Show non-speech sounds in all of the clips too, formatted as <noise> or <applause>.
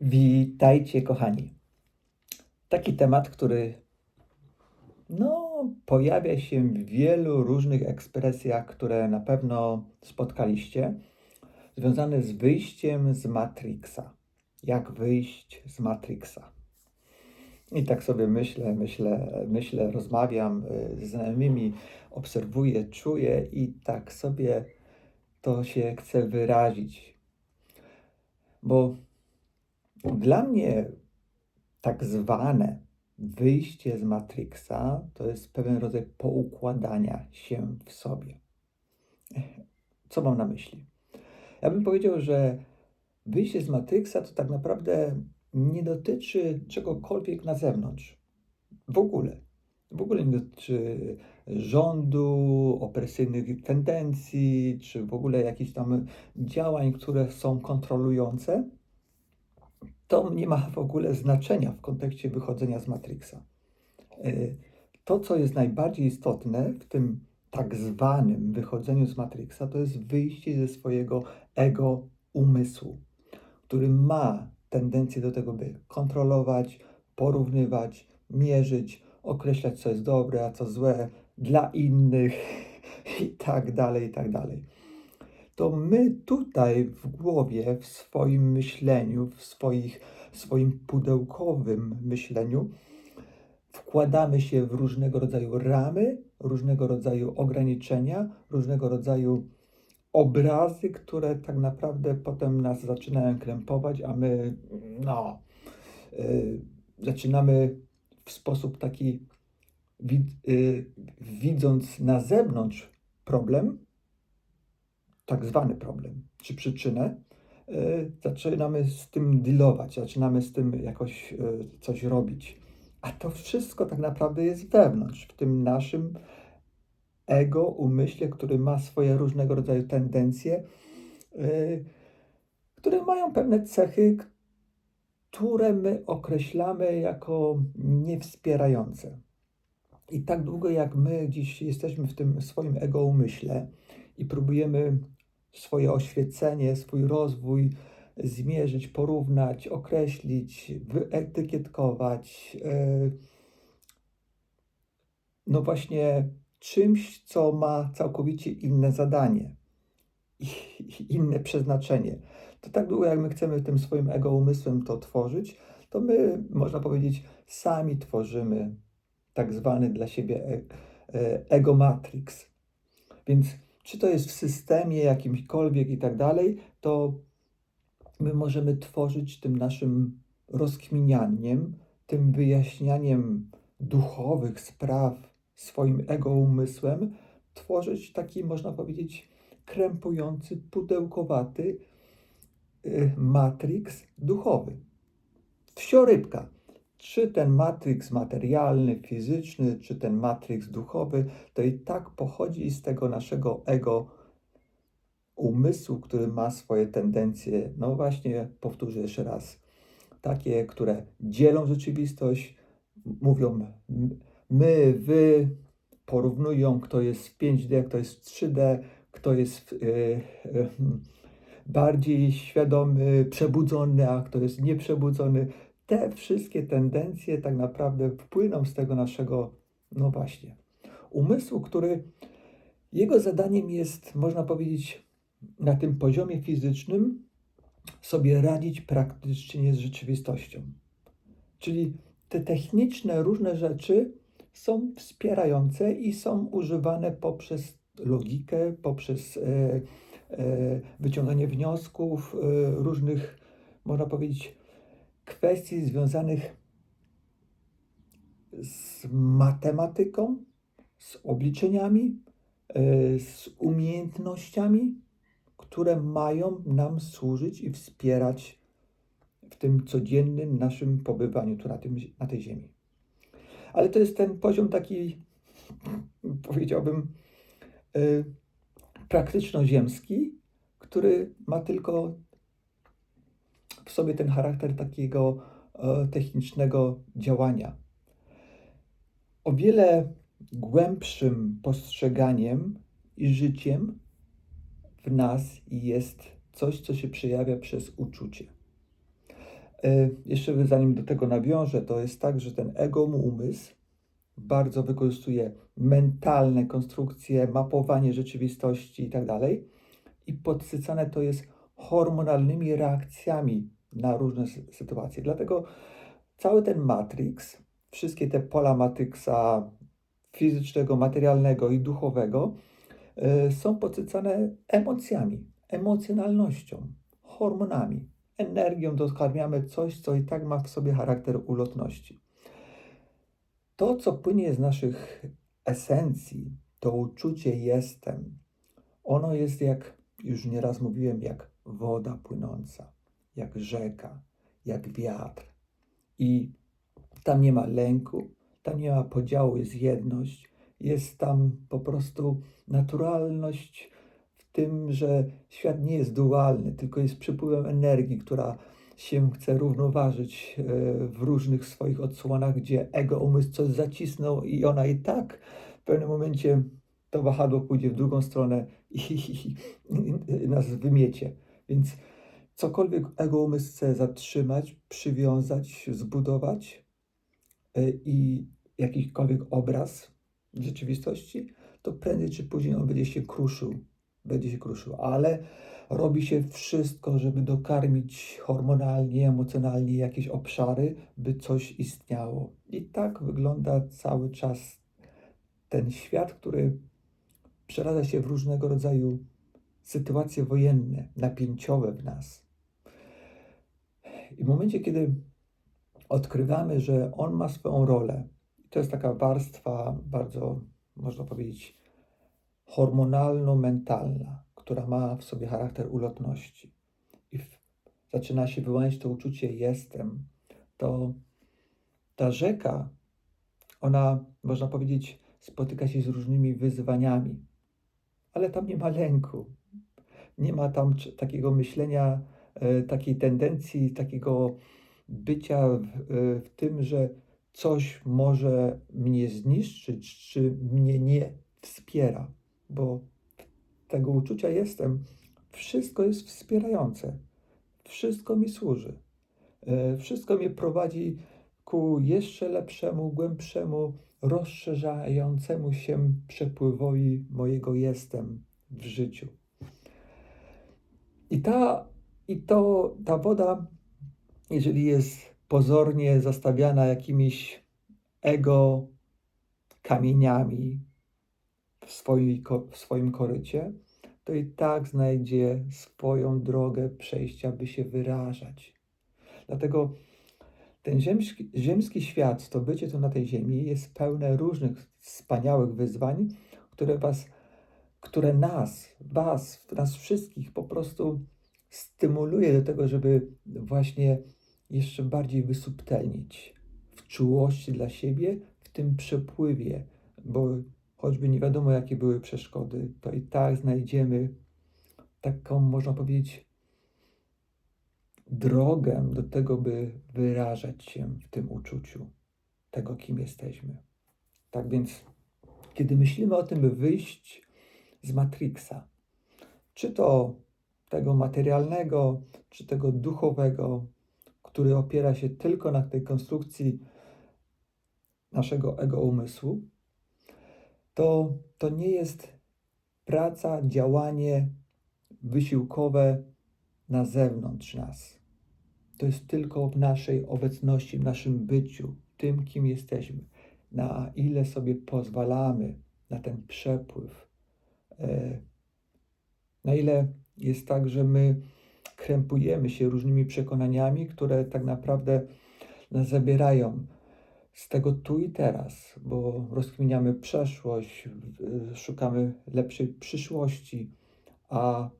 Witajcie, kochani. Taki temat, który no, pojawia się w wielu różnych ekspresjach, które na pewno spotkaliście, związany z wyjściem z Matrixa. Jak wyjść z Matrixa? I tak sobie myślę, myślę, myślę, rozmawiam y, z znajomymi, obserwuję, czuję i tak sobie to się chce wyrazić. Bo dla mnie tak zwane wyjście z Matrixa to jest pewien rodzaj poukładania się w sobie. <laughs> Co mam na myśli? Ja bym powiedział, że wyjście z Matrixa to tak naprawdę nie dotyczy czegokolwiek na zewnątrz. W ogóle. W ogóle nie dotyczy rządu, opresyjnych tendencji, czy w ogóle jakichś tam działań, które są kontrolujące to nie ma w ogóle znaczenia w kontekście wychodzenia z Matrixa. Y, to, co jest najbardziej istotne w tym tak zwanym wychodzeniu z Matrixa, to jest wyjście ze swojego ego umysłu, który ma tendencję do tego, by kontrolować, porównywać, mierzyć, określać, co jest dobre, a co złe dla innych <laughs> i tak dalej, i tak dalej to my tutaj w głowie, w swoim myśleniu, w swoich, swoim pudełkowym myśleniu, wkładamy się w różnego rodzaju ramy, różnego rodzaju ograniczenia, różnego rodzaju obrazy, które tak naprawdę potem nas zaczynają krępować, a my, no, yy, zaczynamy w sposób taki, wid, yy, widząc na zewnątrz problem, tak zwany problem czy przyczynę, e, zaczynamy z tym dealować, zaczynamy z tym jakoś e, coś robić. A to wszystko tak naprawdę jest wewnątrz, w tym naszym ego, umyśle, który ma swoje różnego rodzaju tendencje, e, które mają pewne cechy, które my określamy jako niewspierające. I tak długo jak my dziś jesteśmy w tym swoim ego umyśle i próbujemy swoje oświecenie, swój rozwój zmierzyć, porównać, określić, wyetykietkować. E, no właśnie czymś, co ma całkowicie inne zadanie inne przeznaczenie. To tak długo, jak my chcemy tym swoim ego umysłem to tworzyć, to my, można powiedzieć, sami tworzymy tak zwany dla siebie e, e, ego matrix. Więc czy to jest w systemie jakimkolwiek i tak dalej, to my możemy tworzyć tym naszym rozkminianiem, tym wyjaśnianiem duchowych spraw swoim ego umysłem, tworzyć taki, można powiedzieć, krępujący, pudełkowaty y, matrix duchowy. Wsiorybka czy ten matryks materialny, fizyczny, czy ten matryks duchowy, to i tak pochodzi z tego naszego ego umysłu, który ma swoje tendencje, no właśnie, powtórzę jeszcze raz, takie, które dzielą rzeczywistość, mówią my, wy, porównują, kto jest w 5D, kto jest w 3D, kto jest yy, yy, bardziej świadomy, przebudzony, a kto jest nieprzebudzony te wszystkie tendencje tak naprawdę wpłyną z tego naszego, no właśnie, umysłu, który jego zadaniem jest, można powiedzieć, na tym poziomie fizycznym sobie radzić praktycznie z rzeczywistością. Czyli te techniczne różne rzeczy są wspierające i są używane poprzez logikę, poprzez e, e, wyciąganie wniosków, e, różnych, można powiedzieć, kwestii związanych z matematyką, z obliczeniami, e, z umiejętnościami, które mają nam służyć i wspierać w tym codziennym naszym pobywaniu tu na, tym, na tej ziemi. Ale to jest ten poziom taki, powiedziałbym, e, praktyczno-ziemski, który ma tylko w sobie ten charakter takiego e, technicznego działania. O wiele głębszym postrzeganiem i życiem w nas jest coś, co się przejawia przez uczucie. E, Jeszcze zanim do tego nawiążę, to jest tak, że ten ego umysł bardzo wykorzystuje mentalne konstrukcje, mapowanie rzeczywistości i tak. I podsycane to jest hormonalnymi reakcjami na różne sy- sytuacje. Dlatego cały ten Matrix, wszystkie te pola Matrixa fizycznego, materialnego i duchowego y, są podsycane emocjami, emocjonalnością, hormonami, energią. Dokarmiamy coś, co i tak ma w sobie charakter ulotności. To, co płynie z naszych esencji, to uczucie jestem, ono jest jak, już nieraz mówiłem, jak woda płynąca, jak rzeka, jak wiatr. I tam nie ma lęku, tam nie ma podziału, jest jedność, jest tam po prostu naturalność w tym, że świat nie jest dualny, tylko jest przepływem energii, która się chce równoważyć e, w różnych swoich odsłonach, gdzie ego umysł coś zacisnął i ona i tak w pewnym momencie to wahadło pójdzie w drugą stronę i, <laughs> i, i nas wymiecie. Więc cokolwiek ego umysł chce zatrzymać, przywiązać, zbudować y, i jakikolwiek obraz rzeczywistości, to prędzej czy później on będzie się kruszył, będzie się kruszył, ale robi się wszystko, żeby dokarmić hormonalnie, emocjonalnie jakieś obszary, by coś istniało. I tak wygląda cały czas ten świat, który przeradza się w różnego rodzaju sytuacje wojenne, napięciowe w nas. I w momencie, kiedy odkrywamy, że on ma swoją rolę, to jest taka warstwa bardzo, można powiedzieć, hormonalno-mentalna, która ma w sobie charakter ulotności. I w, zaczyna się wyłaniać to uczucie jestem, to ta rzeka, ona, można powiedzieć, spotyka się z różnymi wyzwaniami, ale tam nie ma lęku, nie ma tam takiego myślenia, takiej tendencji, takiego bycia w, e, w tym, że coś może mnie zniszczyć, czy mnie nie wspiera, bo tego uczucia jestem, wszystko jest wspierające, wszystko mi służy, e, wszystko mnie prowadzi ku jeszcze lepszemu, głębszemu, rozszerzającemu się przepływowi mojego jestem w życiu. I ta, i to, ta woda, jeżeli jest pozornie zastawiana jakimiś ego kamieniami w, swojej, w swoim korycie, to i tak znajdzie swoją drogę przejścia, by się wyrażać. Dlatego ten ziemski, ziemski świat, to bycie tu na tej ziemi jest pełne różnych wspaniałych wyzwań, które was, które nas, was, nas wszystkich po prostu stymuluje do tego, żeby właśnie jeszcze bardziej wysubtelnić w czułości dla siebie, w tym przepływie, bo choćby nie wiadomo, jakie były przeszkody, to i tak znajdziemy taką, można powiedzieć, drogę do tego, by wyrażać się w tym uczuciu tego, kim jesteśmy. Tak więc, kiedy myślimy o tym, by wyjść z Matrixa, czy to tego materialnego, czy tego duchowego, który opiera się tylko na tej konstrukcji naszego ego umysłu, to, to nie jest praca, działanie wysiłkowe na zewnątrz nas. To jest tylko w naszej obecności, w naszym byciu, tym, kim jesteśmy. Na ile sobie pozwalamy na ten przepływ. E, na ile jest tak, że my krępujemy się różnymi przekonaniami, które tak naprawdę nas zabierają z tego tu i teraz, bo rozkminiamy przeszłość, w- szukamy lepszej przyszłości, a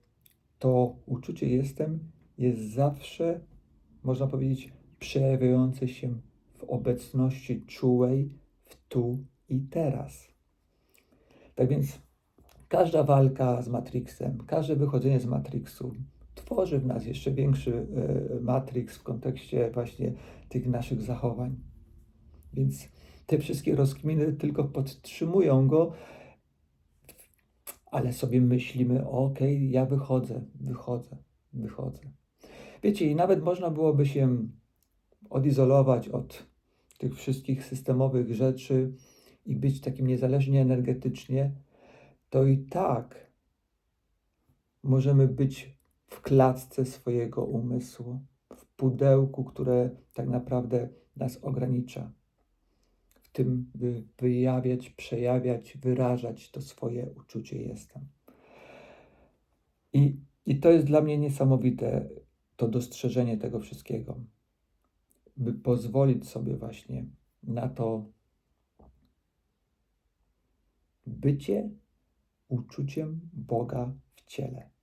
to uczucie jestem jest zawsze, można powiedzieć, przejawiające się w obecności czułej w tu i teraz. Tak więc każda walka z Matrixem, każde wychodzenie z Matrixu tworzy w nas jeszcze większy e, Matrix w kontekście właśnie tych naszych zachowań. Więc te wszystkie rozkminy tylko podtrzymują go, ale sobie myślimy, okej, ja wychodzę, wychodzę, wychodzę. Wiecie, i nawet można byłoby się odizolować od tych wszystkich systemowych rzeczy i być takim niezależnie energetycznie, to i tak możemy być w klatce swojego umysłu, w pudełku, które tak naprawdę nas ogranicza. W tym, by wyjawiać, przejawiać, wyrażać to swoje uczucie jestem. I, I to jest dla mnie niesamowite, to dostrzeżenie tego wszystkiego, by pozwolić sobie właśnie na to bycie uczuciem Boga w ciele.